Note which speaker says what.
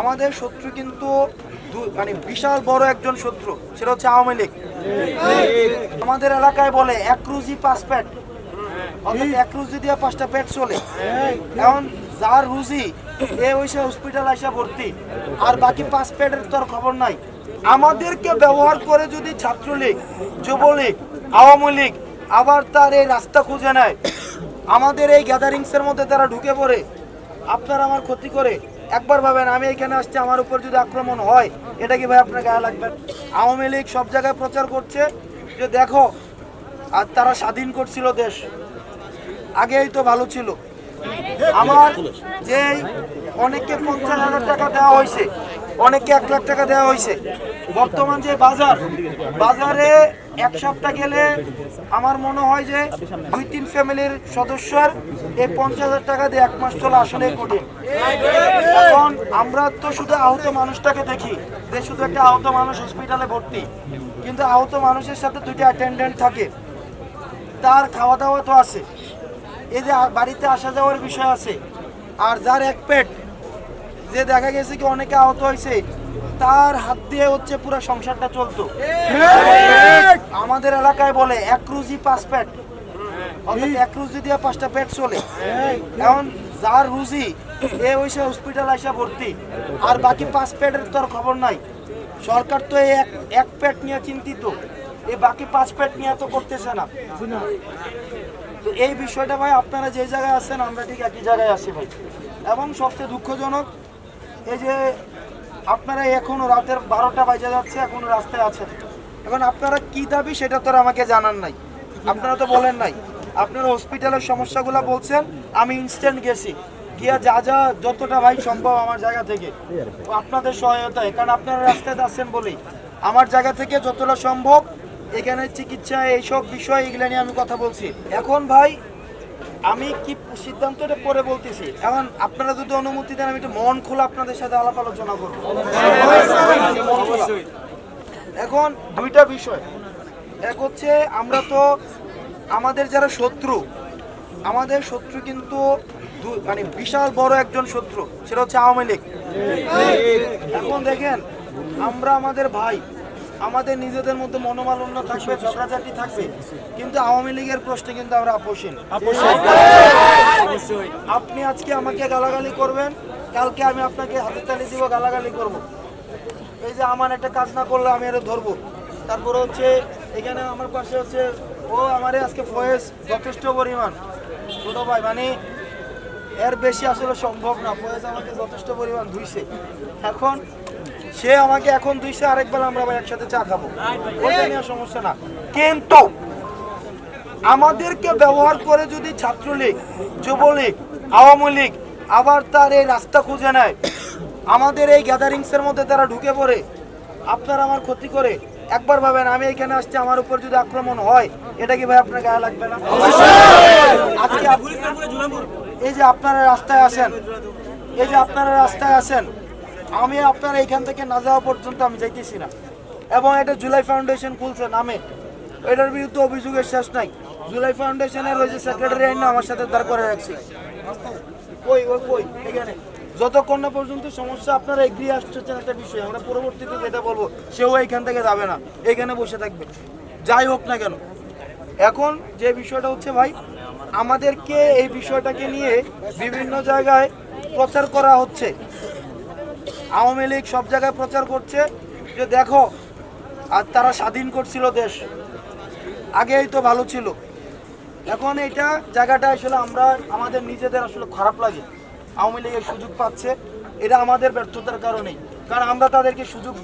Speaker 1: আমাদের শত্রু কিন্তু মানে বিশাল বড় একজন শত্রু, সেটা হচ্ছে আওয়ামী লীগ। আমাদের এলাকায় বলে, এক রুজি, পাঁচ প্যাট অর্থাৎ এক রুজি দিয়ে পাঁচটা পেট চলে। এখন যার রুজি, এ হইছে হসপিটাল আসা ভর্তি, আর বাকি পাঁচ পেটের তো আর খবর নাই। আমাদেরকে ব্যবহার করে যদি ছাত্রলীগ, যুবলীগ, আওয়ামী লীগ আবার তার এই রাস্তা খুঁজে নেয়, আমাদের এই গ্যাদারিংসের মধ্যে তারা ঢুকে পড়ে। আপনার আমার ক্ষতি করে একবার ভাবেন, আমি এখানে আসছি, আমার উপর যদি আক্রমণ হয়, এটা কি ভাই আপনার গায়ে লাগবে? আওয়ামী লীগ সব জায়গায় প্রচার করছে যে দেখো, আর তারা স্বাধীন করছিল দেশ। আগেই তো ভালো ছিল। আমার যে অনেককে পঞ্চাশ হাজার টাকা দেওয়া হয়েছে, অনেককে এক লাখ টাকা দেওয়া হয়েছে। বর্তমান যে বাজার, বাজারে এক সপ্তাহ গেলে আমার মনে হয় যে দুই তিন ফ্যামিলির সদস্যর এই পঞ্চাশ হাজার টাকা দিয়ে এক মাস চলা আসলে কঠিন। এখন আমরা তো শুধু আহত মানুষটাকে দেখি, যে শুধু একটা আহত মানুষ হসপিটালে ভর্তি। কিন্তু আহত মানুষের সাথে দুইটা অ্যাটেন্ডেন্ট থাকে। তার খাওয়া দাওয়া তো আছে। এই যে বাড়িতে আসা যাওয়ার বিষয় আছে। আর যার এক পেট, যে দেখা গেছে কি অনেকে আহত হয়েছে, তার হাত দিয়ে হচ্ছে পুরো সংসারটা চলতো। আমাদের এলাকায় বলে, এক রুজি পাঁচ অর্থাৎ এক রুজি দিয়ে পাঁচটা পেট চলে। এখন যার রুজি এ হইছে হসপিটাল আসা ভর্তি। আর বাকি পাঁচ পেটের তো আর খবর নাই। সরকার তো এক এক পেট নিয়ে চিন্তিত। এই বাকি পাঁচ পেট নিয়ে তো করতেছে না। তো এই বিষয়টা ভাই, আপনারা যে জায়গায় আছেন, আমরা ঠিক একই জায়গায় আছি ভাই। এবং সবচেয়ে দুঃখজনক, এই যে আপনারা এখনও রাতের বারোটা বাজে যাচ্ছে, এখনও রাস্তায় আছেন। এখন আপনারা কি দাবি সেটা তো আমাকে জানান নাই। আপনারা তো বলেন নাই। আপনারা হসপিটালের সমস্যাগুলো বলছেন, আমি ইনস্ট্যান্ট গেছি। গিয়া যা যা, যতটা ভাই সম্ভব আমার জায়গা থেকে। আপনাদের সহায়তায়, কারণ আপনারা রাস্তায় আছেন বলেই। আমার জায়গা থেকে যতটা সম্ভব, এখানে চিকিৎসা, এইসব বিষয়, এগুলো নিয়ে আমি কথা বলছি। এখন ভাই, আমি কি সিদ্ধান্তটা পরে বলতেছি? এখন আপনারা যদি অনুমতি দেন, আমি একটু মন খোলা আপনাদের সাথে আলাপ আলোচনা করব। এখন দুইটা বিষয়। এক হচ্ছে, আমরা তো আমাদের যারা শত্রু আমাদের শত্রু কিন্তু মানে বিশাল বড় একজন শত্রু, সেটা হচ্ছে আওয়ামী লীগ। এখন দেখেন, আমরা আমাদের ভাই, আমাদের নিজেদের মধ্যে মনোমালিন্য থাকবে, ঝগড়াঝাটি থাকবে, কিন্তু আওয়ামী লীগের প্রশ্নে কিন্তু আমরা আপোষহীন। আপনি আজকে আমাকে গালাগালি করবেন, কালকে আমি আপনাকে হাতে তালি দিব, গালাগালি করব। এই যে আমার একটা কাজ না করলে আমি এটা ধরবো। তারপরে হচ্ছে, এখানে আমার পাশে হচ্ছে, ও আমারে আজকে ফয়েজ, যথেষ্ট পরিমাণ। ছোট ভাই মানে এর বেশি আসলে সম্ভব না। ফয়েজ আমাকে যথেষ্ট পরিমাণ ধুইছে। এখন সে আমাকে এখন ধুইছে, আরেকবার আমরা ভাই একসাথে চা খাব। সমস্যা না। কিন্তু আমাদেরকে ব্যবহার করে যদি ছাত্রলীগ, যুবলীগ, আওয়ামী লীগ আবার তার এই রাস্তা খুঁজে নেয়, আমাদের এই গ্যাদারিংসের মধ্যে তারা ঢুকে পড়ে, আপনার আমার ক্ষতি করে একবার ভাবেন, আমি এখানে আসছি, আমার উপর যদি আক্রমণ হয়, এটা কি ভাই আপনার গায়ে লাগবে না? এই যে আপনারা রাস্তায় আছেন এই যে আপনারা রাস্তায় আছেন আমি আপনারা এখান থেকে না যাওয়া পর্যন্ত আমি যাইতেছি না। এবং এটা জুলাই ফাউন্ডেশন খুলছে নামে। এটার বিরুদ্ধে অভিযোগের শেষ নাই। জুলাই ফাউন্ডেশনের ওই যে সেক্রেটারি আইন আমার সাথে দাঁড় করে রাখছি। কই, এখানে? যতক্ষণ না পর্যন্ত সমস্যা, আপনারা এগিয়ে আসছেন একটা বিষয়, আমরা পরবর্তীতে যেটা বলব, সেও এখান থেকে যাবে না, এখানে বসে থাকবে। যাই হোক না কেন, এখন যে বিষয়টা হচ্ছে ভাই, আমাদেরকে এই বিষয়টাকে নিয়ে বিভিন্ন জায়গায় প্রচার করা হচ্ছে। আওয়ামী লীগ সব জায়গায় প্রচার করছে যে দেখো, আর তারা স্বাধীন করছিল দেশ, আগেই তো ভালো ছিল। এখন এটা জায়গাটা আসলে আমরা, আমাদের নিজেদের আসলে খারাপ লাগে। আওয়ামী লীগের সুযোগ পাচ্ছে এটা আমাদের ব্যর্থতার কারণেই। কারণ আমরা তাদেরকে সুযোগ